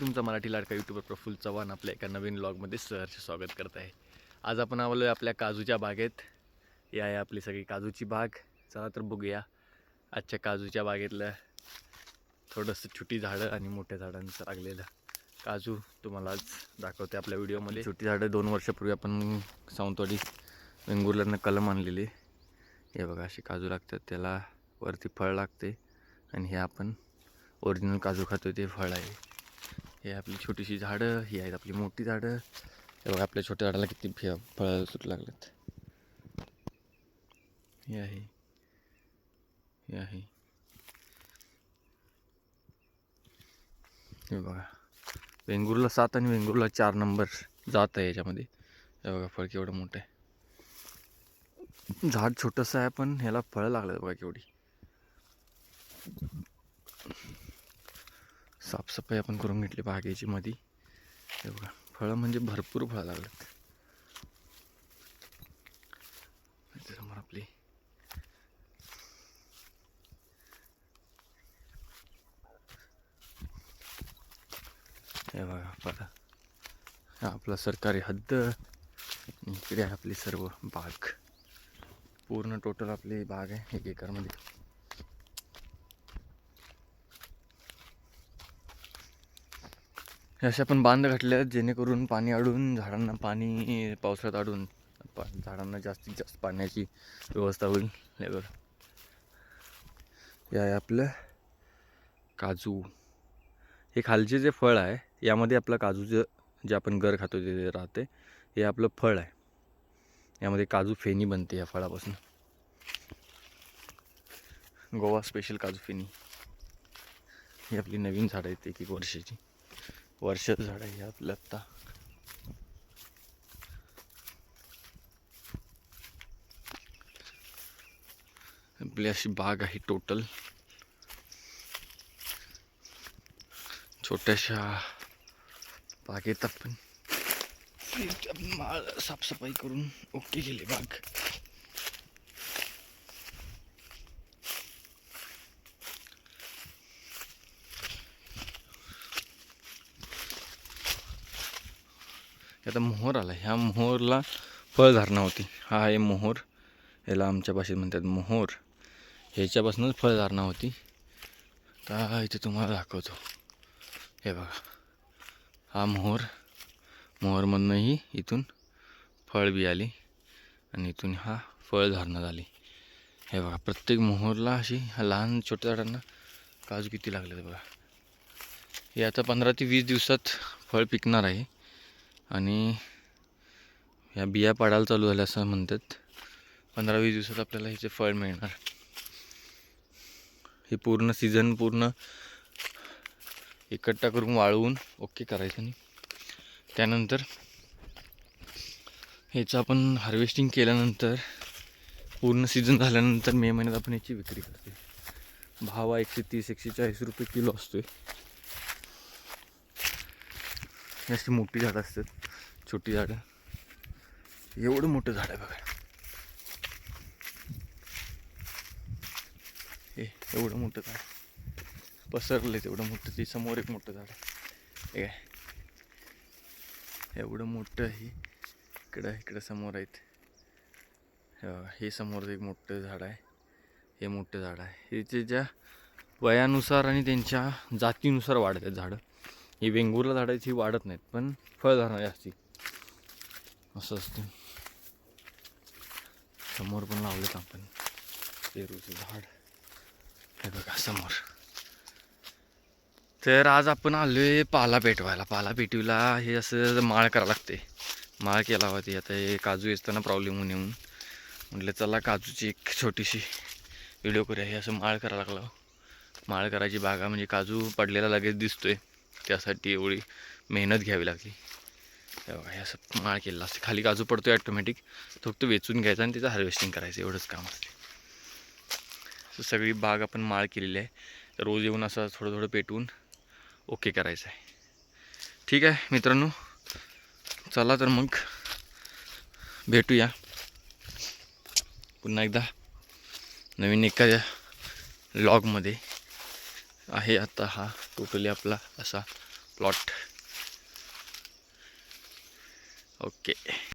तुमचा मराठी लाडका यूट्यूबर प्रफुल्ल चव्हाण आपल्या एका नवीन ब्लॉगमध्ये सहर्ष स्वागत करत आहे. आज आपण आलो आपल्या काजूच्या बागेत. या आहे आपली सगळी काजूची बाग. चला तर बघूया. आजच्या काजूच्या बागेतलं थोडंसं छोटी झाडं आणि मोठ्या झाडांचं लागलेलं काजू तुम्हाला आज दाखवते आपल्या व्हिडिओमध्ये. छोटी झाडं दोन वर्षापूर्वी आपण सावंतवाडी वेंगुर्ल्यानं कलम आणलेली. हे बघा अशी काजू लागतात. त्याला वरती फळ लागते. आणि हे आपण ओरिजिनल काजू खातो ते फळ आहे. हे आपली छोटीशी झाडं ही आहेत आपली मोठी झाडं. हे बघा आपल्या छोट्या झाडाला किती फि फळं सुटू लागलेत. हे आहे. हे आहे. हे बघा. वेंगुरला सात आणि वेंगुरला चार नंबर जात आहे याच्यामध्ये. हे बघा फळ केवढं मोठं आहे. झाड छोटंसं आहे पण ह्याला फळं लागलं बघा केवढी. साफसफाई आपण करून घेतली बागेची मध्ये हे बघा फळं म्हणजे भरपूर फळं लागलेत. समोर आपली हे बघा बघा. हा आपला सरकारी हद्द. इकडे आहे आपली सर्व बाग. पूर्ण टोटल आपली बाग आहे एक एकरमध्ये. असे आपण बांध घातले आहेत जेणेकरून पाणी अडून झाडांना पाणी पावसाळ्यात अडून पा झाडांना जास्तीत जास्त पाण्याची व्यवस्था होईल. हे बघा. हे आहे आपलं काजू. हे खालचे जे फळ आहे यामध्ये आपलं काजूचं जे आपण गर खातो ते राहते हे आपलं फळ आहे. यामध्ये काजू फेनी बनते या फळापासून. गोवा स्पेशल काजू फेनी ही आपली नवीन झाडं आहेत एक एक वर्षाची. वर्षात झाड आहे आपलं आत्ता आपली अशी बाग आहे टोटल छोट्याशा बागेत आपण. आपण माळ साफसफाई करून ओके केली बाग. आता मोहर आला. ह्या मोहरला फळधारणा होती. हा आहे मोहर. याला आमच्या भाषेत म्हणतात मोहर. ह्याच्यापासूनच फळधारणा होती. तर इथे तुम्हाला दाखवतो. हे बघा. हा मोहर. मोहरमधनंही इथून फळ बी आली आणि इथून हा फळधारणा झाली हे बघा प्रत्येक मोहरला अशी लहान छोट्या झाडांना काजू किती लागले बघा. हे आता पंधरा ते वीस दिवसात फळ पिकणार आहे. आणि ह्या बिया पाडायला चालू झाल्या असं म्हणतात. पंधरा वीस दिवसात आपल्याला ह्याचे फळ मिळणार. हे पूर्ण सीझन पूर्ण इकट्ठा करून वाळवून ओके करायचं आणि त्यानंतर ह्याचं आपण हार्वेस्टिंग केल्यानंतर पूर्ण सीझन झाल्यानंतर मे महिन्यात आपण याची विक्री करते भाव एकशे तीस एकशे चाळीस रुपये किलो असतो आहे अशी मोठी झाडं असतात. छोटी झाडं. एवढं मोठं झाड आहे बघा. हे एवढं मोठं झाड. पसरलं तेवढं मोठं. ते समोर एक मोठं झाड. आहे हे काय? एवढं मोठं आहे इकडं इकडं समोर आहेत. हे हे समोर एक मोठं झाड आहे. हे मोठं झाड आहे. हे त्याच्या वयानुसार आणि त्यांच्या जातीनुसार वाढतात झाडं. ही वेंगुर्ला झाडाची ही वाढत नाहीत पण फळधारणा जास्ती असं असतं. समोर पण लावलेत आपण. पेरूचं झाड. हे बघा समोर. तर आज आपण आलोय पाला पेटवायला पाला पेटवीला हे असं माळ करावं लागते. माळ केला होती आता हे काजू येताना प्रॉब्लेम होऊन येऊन. म्हटलं चला काजूची एक छोटीशी व्हिडिओ करूया. हे असं माळ करायला लागला. माळ करायची बागा म्हणजे काजू पडलेला लगेच दिसतोय. त्यासाठी एवढी मेहनत घ्यावी लागली. हे असं माळ केलेलं असते. खाली काजू पडतो आहे ॲटोमॅटिक फक्त वेचून घ्यायचा आणि त्याचं हार्वेस्टिंग करायचं. एवढंच काम असते सगळी बाग आपण माळ केलेली आहे. तर रोज येऊन असं थोडं थोडं पेटवून ओके करायचं आहे. ठीक आहे मित्रांनो. चला तर मग भेटूया. पुन्हा एकदा नवीन एखाद्या लॉगमध्ये आहे आता हा टोटली आपला असा प्लॉट. ओके.